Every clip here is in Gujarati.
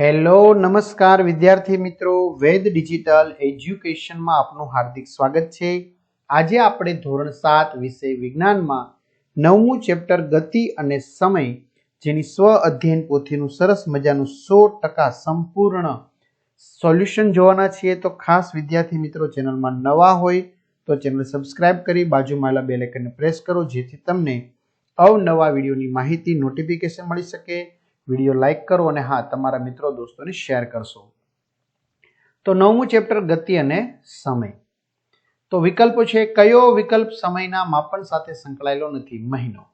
હેલો, નમસ્કાર વિદ્યાર્થી મિત્રો. વેદ ડિજિટલ એજ્યુકેશનમાં આપનું હાર્દિક સ્વાગત છે. આજે આપણે ધોરણ સાત વિષય વિજ્ઞાનમાં નવમું ચેપ્ટર ગતિ અને સમય, જેની સ્વ અધ્યયન પોથીનું સરસ મજાનું સો ટકા સંપૂર્ણ સોલ્યુશન જોવાના છીએ. તો ખાસ વિદ્યાર્થી મિત્રો, ચેનલમાં નવા હોય તો ચેનલ સબસ્ક્રાઇબ કરી બાજુમાં આવેલા બેલ આઇકનને પ્રેસ કરો, જેથી તમને અવનવા વિડીયોની માહિતી, નોટિફિકેશન મળી શકે. વીડિયો લાઇક કરો અને હા, તમારા મિત્રો દોસ્તોને શેર કરશો. તો નવમું ચેપ્ટર, ગતિ અને સમય. તો વિકલ્પો છે, કયો વિકલ્પ સમયના માપન સાથે સંકળાયેલો નથી? મહિનો.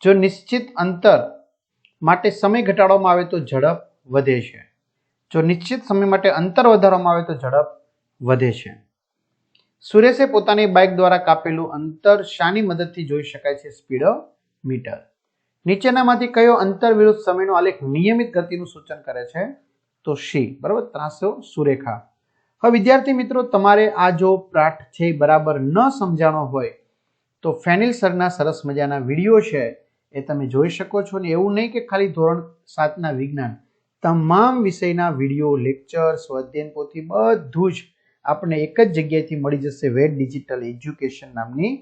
જો નિશ્ચિત અંતર માટે સમય ઘટાડવામાં આવે તો ઝડપ વધે છે. જો નિશ્ચિત સમય માટે અંતર વધારવામાં આવે તો ઝડપ વધે છે. સુરેશે પોતાની બાઇક દ્વારા કાપેલું અંતર શાની મદદથી જોઈ શકાય છે સ્પીડોમીટર. નીચેનામાંથી કયો અંતર વિરુદ્ધ સમયનો આલેખ નિયમિત ગતિનું સૂચન કરે છે? તો શી બરાબર? ત્રાસો સુરેખા. હવે વિદ્યાર્થી મિત્રો, તમારે આ જો પાઠ છે બરાબર ન સમજાણો હોય, તો ફેનિલ સરના સરસ મજાના વીડિયો છે એ તમે જોઈ શકો છો ને એવું નહીં કે ખાલી ધોરણ સાતના વિજ્ઞાન. તમામ વિષયના વીડિયો લેક્ચર સ્વાધ્યાયન પોથી બધું જ આપણને એક જ જગ્યાએથી મળી જશે વેદ ડિજિટલ એજ્યુકેશન નામની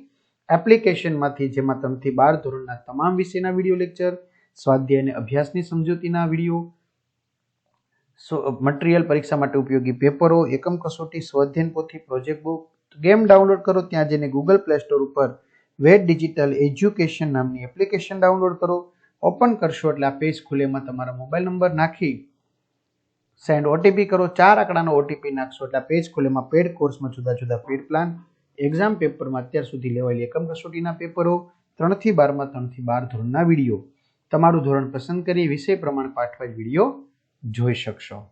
એપ્લિકેશનમાંથી, જેમાં ત્રણથી બાર ધોરણના તમામ વિષયના વીડિયો લેક્ચર, સ્વાધ્યાય અને અભ્યાસની સમજૂતીના વીડિયો મટીરિયલ પરીક્ષા માટે ઉપયોગી પેપરો, એકમ કસોટી, સ્વાધ્યાયન પોથી, પ્રોજેક્ટ બુક, ગેમ ડાઉનલોડ કરો, ત્યાં જઈને ગૂગલ પ્લે સ્ટોર ઉપર વેટ ડિજિટલ એજ્યુકેશન નામની એપ્લિકેશન ડાઉનલોડ કરો, ઓપન કરશો એટલે આ પેજ ખુલેમાં તમારા મોબાઈલ નંબર નાખી સેન્ડ ઓટીપી કરો, ચાર આંકડાનો ઓટીપી નાખશો એટલે પેજ ખુલેમાં પેડ કોર્સમાં જુદા જુદા પેડ પ્લાન એક્ઝામ પેપરમાં અત્યાર સુધી લેવાયેલી એકમ કસોટીના પેપરો ત્રણથી બારમાં, ત્રણથી બાર ધોરણના વીડિયો. તમારું ધોરણ પસંદ કરી વિષય પ્રમાણે પાઠવાય વીડિયો જોઈ શકશો.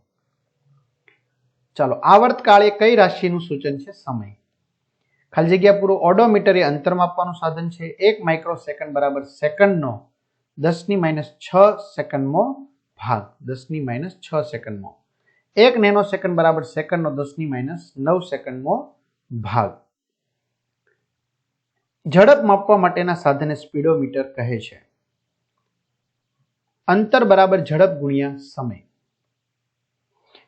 ચાલો આવર્ત કાળે કઈ રાશિનું સૂચન છે? સમય. ખાલી જગ્યા પૂરો ઓડોમીટર એ અંતર માપવાનું સાધન છે. એક માઇક્રો સેકન્ડ બરાબર સેકન્ડનો દસની માઇનસ છ સેકન્ડમો ભાગ. દસની માઇનસ છ સેકન્ડમો એક નેનો સેકન્ડ બરાબર સેકન્ડનો દસની માઇનસ નવ સેકન્ડમો ભાગ. ઝડપ માપવા માટેના સાધને સ્પીડોમીટર કહે છે. અંતર બરાબર ઝડપ ગુણ્યા સમય.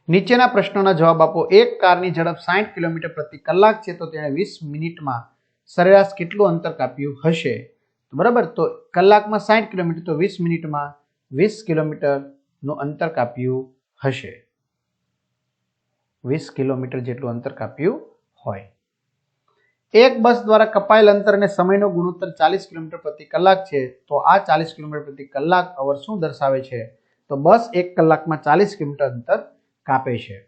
નીચેના પ્રશ્નોના જવાબ આપો. એક કારની ઝડપ સાઠ કિલોમીટર પ્રતિ કલાક છે, તો તેણે વીસ મિનિટમાં સરેરાશ કેટલું અંતર કાપ્યું હશે? બરાબર, તો કલાકમાં સાઠ કિલોમીટર, તો વીસ મિનિટમાં વીસ કિલોમીટરનું અંતર કાપ્યું હશે. વીસ કિલોમીટર જેટલું અંતર કાપ્યું હોય. એક બસ દ્વારા કપાયેલ અંતર અને સમયનો ગુણોત્તર ચાલીસ કિલોમીટર પ્રતિ કલાક છે, તો આ ચાલીસ કિલોમીટર પ્રતિ કલાક અવર શું દર્શાવે છે? તો બસ એક કલાકમાં ચાલીસ કિલોમીટર અંતર કાપે છે.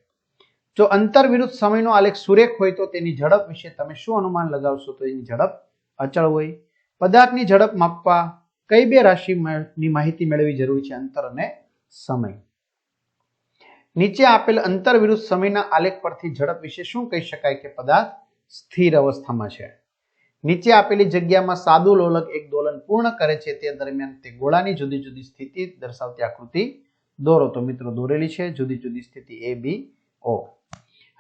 જો અંતર વિરુદ્ધ સમયનો આલેખ સુરેખ હોય તો તેની ઝડપ વિશે તમે શું અનુમાન લગાવશો? તો એની ઝડપ અચળ હોય. પદાર્થની ઝડપ માપવા કઈ બે રાશિની માહિતી મેળવવી જરૂરી છે? અંતર અને સમય. નીચે આપેલ અંતર વિરુદ્ધ સમયના આલેખ પરથી ઝડપ વિશે શું કહી શકાય કે પદાર્થ સ્થિર અવસ્થામાં છે. નીચે આપેલી જગ્યામાં સાદું લોલક એક દોલન પૂર્ણ કરે છે, તે દરમિયાન તે ગોળાની જુદી જુદી સ્થિતિ દર્શાવતી આકૃતિ દોરો. તો મિત્રો, દોરેલી છે, જુદી જુદી સ્થિતિ એ બી ઓ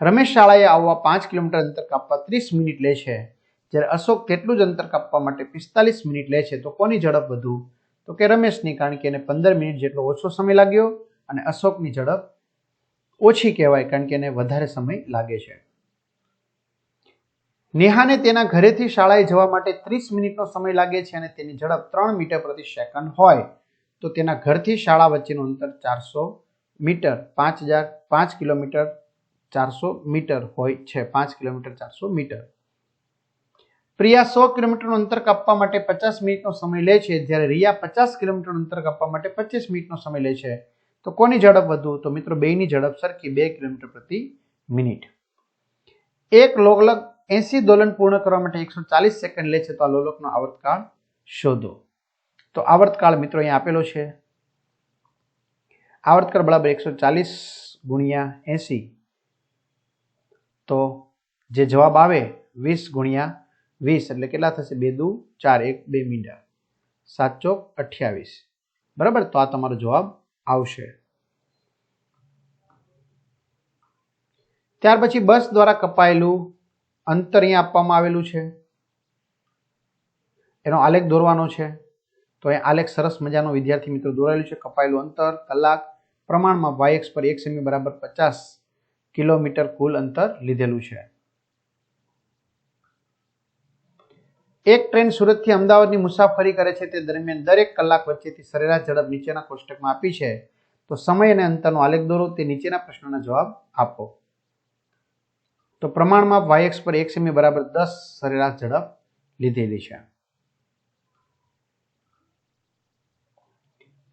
રમેશ શાળાએ આવવા પાંચ કિલોમીટર અંતર કાપવા ત્રીસ મિનિટ લે છે. જ્યારે અશોક તેટલું જ અંતર કાપવા માટે પિસ્તાલીસ મિનિટ લે છે. તો કોની ઝડપ વધુ? તો કે રમેશની, કારણ કે એને પંદર મિનિટ જેટલો ઓછો સમય લાગ્યો અને અશોકની ઝડપ ઓછી કહેવાય, કારણ કે એને વધારે સમય લાગે છે. નેહાને તેના ઘરેથી શાળાએ જવા માટે ત્રીસ મિનિટનો સમય લાગે છે અને તેની ઝડપ ત્રણ મીટર પ્રતિ સેકન્ડ હોય. તો તેના ઘરથી શાળા વચ્ચેનું અંતર ચારસો મીટર, પાંચ હજાર પાંચ કિલોમીટર ચારસો મીટર હોય છે. પાંચ કિલોમીટર ચારસો મીટર. પ્રિયા સો કિલોમીટરનું અંતર કાપવા માટે પચાસ મિનિટનો સમય લે છે. જ્યારે રિયા પચાસ કિલોમીટરનું અંતર કાપવા માટે પચીસ મિનિટનો સમય લે છે. તો કોની ઝડપ વધુ? તો મિત્રો બેની ઝડપ સરખી બે કિલોમીટર પ્રતિ મિનિટ. એક લોલક એસી દોલન પૂર્ણ કરવા માટે એકસો ચાલીસ સેકન્ડ લે છે, તો આ લોલકનો આવર્તકાળ શોધો. તો આવર્તકાળ મિત્રો અહીંયા આપેલો છે. આવર્તકાળ બરાબર એકસો ચાલીસ ગુણ્યા એસી. તો જે જવાબ આવે વીસ ગુણ્યા વીસ, એટલે કેટલા થશે? બે દુ ચાર, એક બે મીંડા. સાત ચોક અઠ્યાવીસ. બરાબર? તો આ તમારો જવાબ આવશે. ત્યાર પછી બસ દ્વારા કપાયેલું અંતર અહીંયા આપવામાં આવેલું છે. એનો આલેખ દોરવાનો છે. તો એ આલેખ સરસ મજાનો વિદ્યાર્થી મિત્રો દોરાયેલું છે. કપાયેલું અંતર, કલાક, પ્રમાણમાં વાય પર એક સેમી બરાબર પચાસ કિલોમીટર કુલ અંતર લીધેલું છે. એક ટ્રેન સુરતથી અમદાવાદની મુસાફરી કરે છે. તે દરમિયાન દરેક કલાક વચ્ચેથી સરેરાશ ઝડપ નીચેના કોષ્ટકમાં આપી છે. તો સમય અને અંતરનો આલેખ દોરો. તે નીચેના પ્રશ્નોના જવાબ આપો. તો પ્રમાણમાં વાયએક્સ પર એક સેમી બરાબર દસ સરેરાશ ઝડપ લીધેલી છે.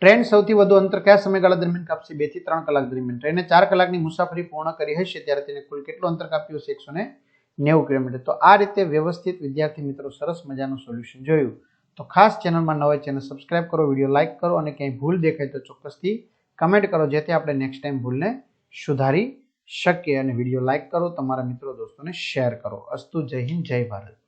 ટ્રેન સૌથી વધુ અંતર કયા સમયગાળા દરમિયાન કાપશે? બેથી ત્રણ કલાક દરમિયાન. ટ્રેને ચાર કલાકની મુસાફરી પૂર્ણ કરી હશે ત્યારે તેને કુલ કેટલું અંતર કાપ્યું હશે? એકસો ને નેવું કિલોમીટર. તો આ રીતે વ્યવસ્થિત વિદ્યાર્થી મિત્રો સરસ મજાનું સોલ્યુશન જોયું. તો ખાસ ચેનલમાં નવા ચેનલ સબસ્ક્રાઇબ કરો વીડિયો લાઇક કરો અને ક્યાંય ભૂલ દેખાય તો ચોક્કસથી કમેન્ટ કરો, જેથી આપણે નેક્સ્ટ ટાઈમ ભૂલને સુધારી શકીએ અને વીડિયો લાઇક કરો, તમારા મિત્રો, દોસ્તોને શેર કરો. અસ્તુ જય હિન્દ, જય ભારત.